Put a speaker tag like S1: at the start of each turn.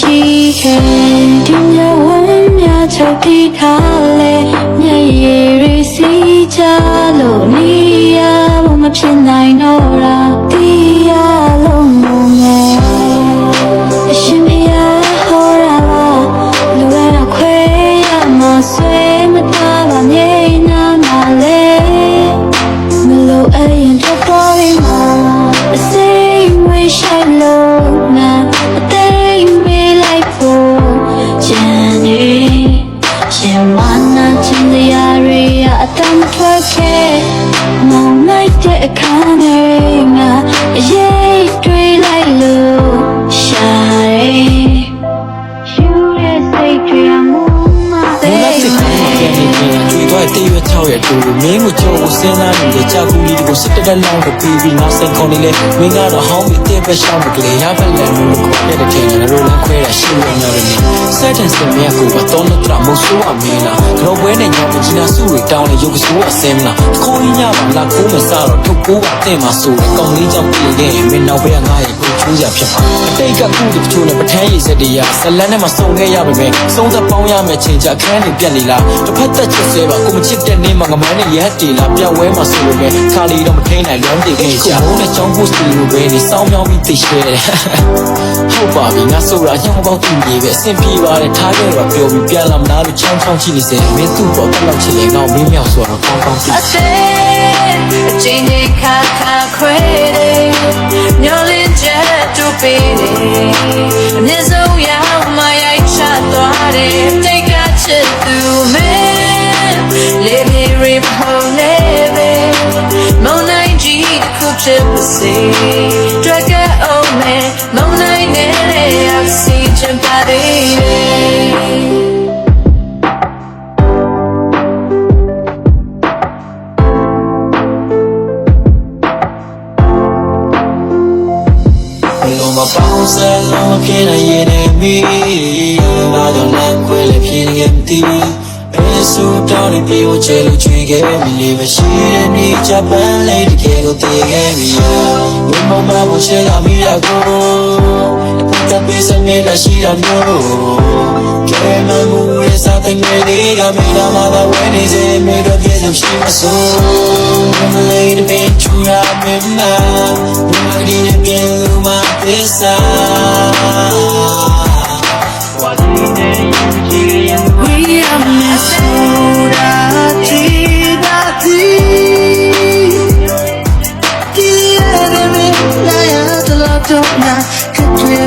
S1: ကြည့်ခဲ့ဒီညဝမ်းများချုပ်တီးထားလေမျက်ရည်ရီစီးကြ မ်းထွက်ခဲ့မောင်လိုက်တဲ့အခါတွေငါအရေးတွေးလိုက်လို့ရှာတယ်ယူတဲ့စိတ်တွေမူမ
S2: ဘု
S1: သေး
S2: ရားစစ်ကောင်းပြန်နေပြန်ကျွေသွားတဲ့ရွက်6ရဲ့တူမင်းကိုကြောကိုစဉ်းစားနေတဲ့ကြာကူလေးကိုစစ်တက်တက်လောင်းကိုပြီးပြီးနောက်စိန်ခေါ်နေလေမင်းကတော့ဟောင်းပြီးတဲ့ပဲရှောင်းမကလေးရပါလဲလို့ခေါ်တဲ့တဲ့ချိန်နဲ့ရိုးလန်းခွဲတာရှင်းနေရတယ်လေစက်တန်စင်မြတ်ကိုတော့တော့တရမို့ဆိုးအမင်းလားကတော့ဘွဲနဲ့ ညောင်ကြီးနာစုတွေတောင်းနေရုပ်ကစိုးအစင်းလားခေါင်းကြီးညပါလားကိုမစားတော့ထုတ်ကိုကတဲ့မှာဆိုတယ်ကောင်းလေးကြောင့်ပြင်ခဲ့ရင်မင်းနောက်ဘက်ကငါရဲ့ကိုချိုးစရာဖြစ်ပါအတိတ်ကကုတချို့နဲ့ပထမ်းရည်စက်တရားဇလန်းနဲ့မှစုံခဲ့ရပါမယ်စုံသက်ပေါင်းရမယ်ချိန်ကြခန်းနေပြက်နေလားတစ်ဖက်သက်ချစ်ဆွဲပါကိုမချစ်တဲ့နေ့မှာငမန်းနဲ့ရက်တီလားပြက်ဝဲမှာဆိုလို့ပဲခါလီတော့မထိန်နိုင်လုံးတည်ခဲ့ကြဘုံနဲ့ချောင်းဖို့စီလိုပဲနေစောင်းမြောင်းပြီးသိရှဲတယ်ဟုတ် ပါပြီငါဆိုတာညောင်းပေါက်ကြည့်နေပဲအဆင်ပြေပါတယ်ထားခဲ့တော့ပြောပြီးပြန်လာမလားလို့ချောင်းချောင်းကြည့်နေစေမင်းသူ့ပေါ်တော့လောက်ချင်ရင်ငါ့မင်းမြောက်ဆိုတော့ကောင်းကောင်းသိ
S1: အသေးအချင်းချင်းခါခါခွဲတယ်ညောလင်းချက်တူပေးတယ်အမြင့်ဆုံးရောက်မှရိုက်ချသွားတယ်တိတ်ကချစ်သူမဲလေးလေးရီဖို့နေပဲမုံနိုင်ကြီးခုချစ်ပါစေ မပေါ
S2: င်းစဲလုံးမပြေနိုင်ရတဲ့မီငါကြောင့်လည်းခွဲလည်းပြေနေမ သိအဲဆိုတော့ဒီပြေကိုချဲလို့ချွေခဲ့မိလေမရှိတဲ့နေ့ဂျပန်လေးတကယ်ကိုတည်ခဲ့ပြီဝင်းမမကိုရှယ်လာမိရကိုတပိစနေတာရှိတာမျိုးကဲမမှုရဲ့စားတဲ့ငယ်လေးကမိလာမှာဝဲနေစေမေတော့ပြေဆုံးရှိမစိုးမလေးတပင်ချူရမင်းမဘာဒီနေ don't know. Could you?